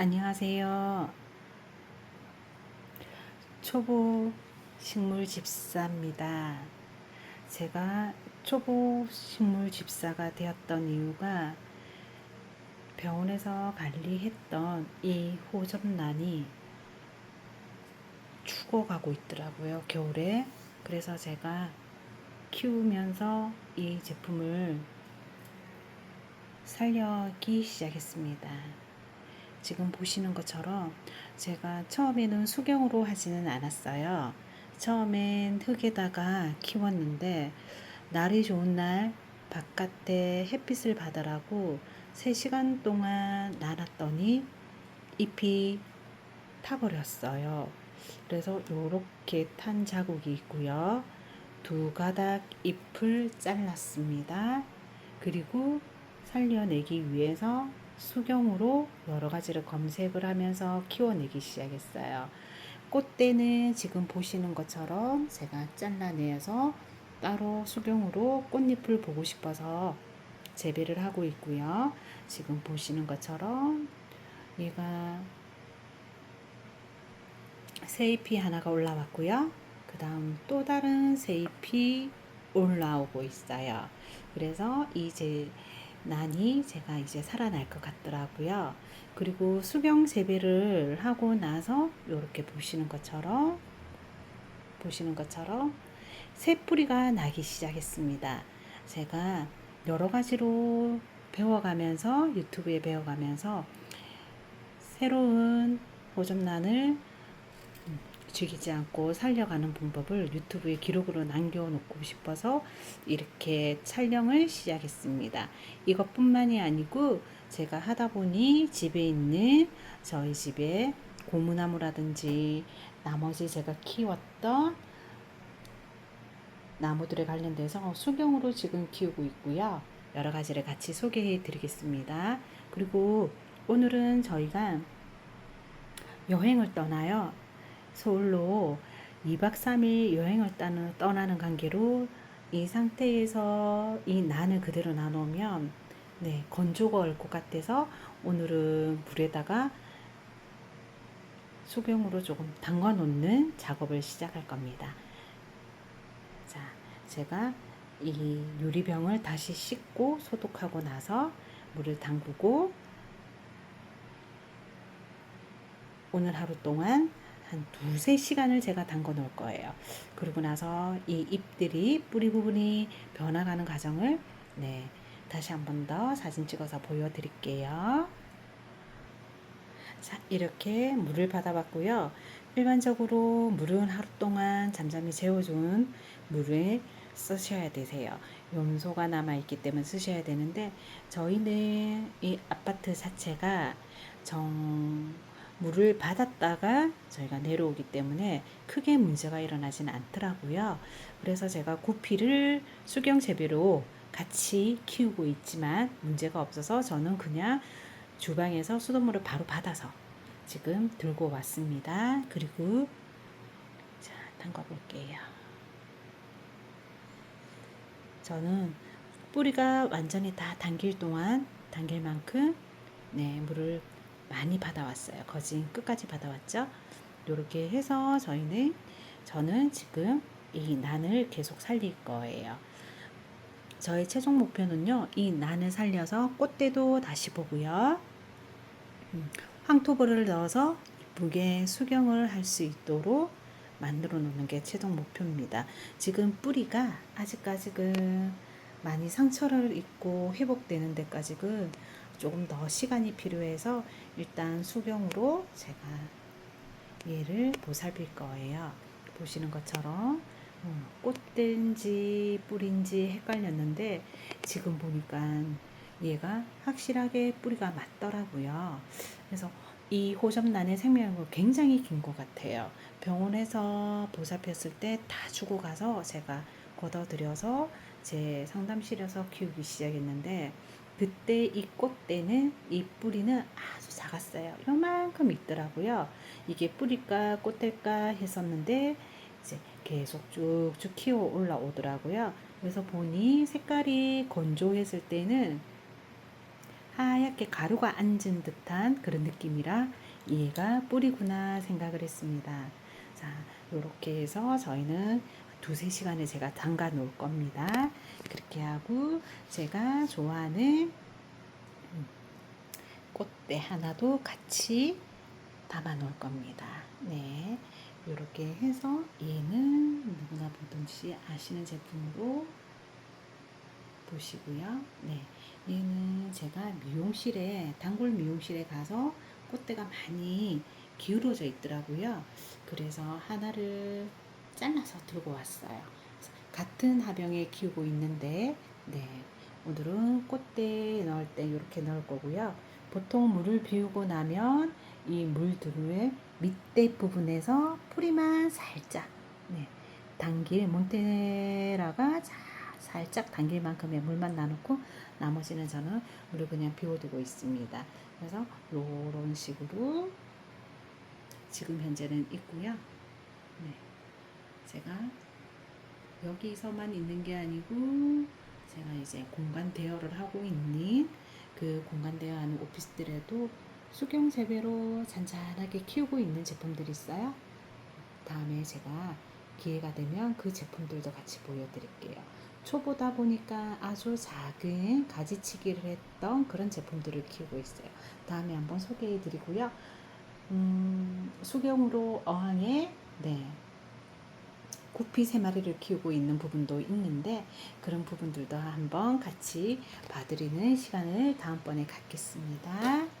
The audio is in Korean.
안녕하세요. 초보 식물 집사입니다. 제가 초보 식물 집사가 되었던 이유가 병원에서 관리했던 이 호접란이 죽어가고 있더라고요, 겨울에. 그래서 제가 키우면서 이 제품을 살려기 시작했습니다. 지금 보시는 것처럼 제가 처음에는 수경으로 하지는 않았어요. 처음엔 흙에다가 키웠는데 날이 좋은 날 바깥에 햇빛을 받으라고 3시간 동안 놔놨더니 잎이 타버렸어요. 그래서 이렇게 탄 자국이 있고요. 두 가닥 잎을 잘랐습니다. 그리고 살려내기 위해서 수경으로 여러 가지를 검색을 하면서 키워내기 시작했어요. 꽃대는 지금 보시는 것처럼 제가 잘라내서 따로 수경으로 꽃잎을 보고 싶어서 재배를 하고 있고요. 지금 보시는 것처럼 얘가 새잎이 하나가 올라왔고요. 그 다음 또 다른 새잎이 올라오고 있어요. 그래서 이제 난이 제가 이제 살아날 것 같더라고요. 그리고 수경 재배를 하고 나서 이렇게 보시는 것처럼 보시는 것처럼 새 뿌리가 나기 시작했습니다. 제가 여러 가지로 배워가면서 유튜브에 배워가면서 새로운 호접란을 죽이지 않고 살려가는 방법을 유튜브에 기록으로 남겨놓고 싶어서 이렇게 촬영을 시작했습니다. 이것뿐만이 아니고 제가 하다 보니 집에 있는 저희 집에 고무나무라든지 나머지 제가 키웠던 나무들에 관련돼서 수경으로 지금 키우고 있고요. 여러 가지를 같이 소개해 드리겠습니다. 그리고 오늘은 저희가 여행을 떠나요. 서울로 2박 3일 여행을 떠나는 관계로 이 상태에서 이 난을 그대로 나누면 네, 건조가 올 것 같아서 오늘은 물에다가 소경으로 조금 담가 놓는 작업을 시작할 겁니다. 자, 제가 이 유리병을 다시 씻고 소독하고 나서 물을 담그고 오늘 하루 동안 한 두세 시간을 제가 담궈 놓을 거예요. 그러고 나서 이 잎들이 뿌리 부분이 변화가는 과정을 네, 다시 한 번 더 사진 찍어서 보여드릴게요. 자, 이렇게 물을 받아봤고요. 일반적으로 물은 하루 동안 잠잠히 재워준 물을 쓰셔야 되세요. 염소가 남아있기 때문에 쓰셔야 되는데 저희는 이 아파트 자체가 정 물을 받았다가 저희가 내려오기 때문에 크게 문제가 일어나지는 않더라고요. 그래서 제가 구피를 수경 재배로 같이 키우고 있지만 문제가 없어서 저는 그냥 주방에서 수돗물을 바로 받아서 지금 들고 왔습니다. 그리고 자, 담가 볼게요. 저는 뿌리가 완전히 다 당길 동안 당길 만큼 네, 물을 많이 받아왔어요. 거진 끝까지 받아왔죠. 이렇게 해서 저희는 저는 지금 이 난을 계속 살릴 거예요. 저의 최종 목표는요. 이 난을 살려서 꽃대도 다시 보고요. 음, 황토벌을 넣어서 이쁘게 수경을 할 수 있도록 만들어 놓는 게 최종 목표입니다. 지금 뿌리가 아직까지는 많이 상처를 입고 회복되는 데까지는 조금 더 시간이 필요해서 일단 수경으로 제가 얘를 보살필 거예요. 보시는 것처럼 어, 꽃인지 뿌리인지 헷갈렸는데 지금 보니까 얘가 확실하게 뿌리가 맞더라고요. 그래서 이 호접란의 생명력은 굉장히 긴 것 같아요. 병원에서 보살폈을 때 다 주고 가서 제가 걷어들여서 제 상담실에서 키우기 시작했는데 그때 이 꽃대는 이 뿌리는 아주 작았어요. 요만큼 있더라고요. 이게 뿌리가 꽃될까 했었는데 이제 계속 쭉쭉 키워 올라오더라고요. 그래서 보니 색깔이 건조했을 때는 하얗게 가루가 앉은 듯한 그런 느낌이라 얘가 뿌리구나 생각을 했습니다. 자, 이렇게 해서 저희는 두세 시간에 제가 담가 놓을 겁니다. 그렇게 하고 제가 좋아하는 음, 꽃대 하나도 같이 담아 놓을 겁니다. 네. 이렇게 해서 얘는 누구나 보듯이 아시는 제품으로 보시고요. 네. 얘는 제가 미용실에 단골 미용실에 가서 꽃대가 많이 기울어져 있더라고요. 그래서 하나를 잘라서 들고 왔어요. 같은 화병에 키우고 있는데 네. 오늘은 꽃대 넣을 때 이렇게 넣을 거고요. 보통 물을 비우고 나면 이 물들의 밑에 부분에서 뿌리만 살짝 네. 당길 몬테라가 자- 살짝 당길 만큼의 물만 나놓고 나머지는 저는 물을 그냥 비워두고 있습니다. 그래서 이런 식으로 지금 현재는 있고요. 네. 제가 여기서만 있는 게 아니고 제가 이제 공간 대여를 하고 있는 그 공간 대여하는 오피스들에도 수경 재배로 잔잔하게 키우고 있는 제품들이 있어요. 다음에 제가 기회가 되면 그 제품들도 같이 보여드릴게요. 초보다 보니까 아주 작은 가지치기를 했던 그런 제품들을 키우고 있어요. 다음에 한번 소개해 드리고요. 음, 수경으로 어항에 네. 구피 세 마리를 키우고 있는 부분도 있는데 그런 부분들도 한번 같이 봐드리는 시간을 다음번에 갖겠습니다.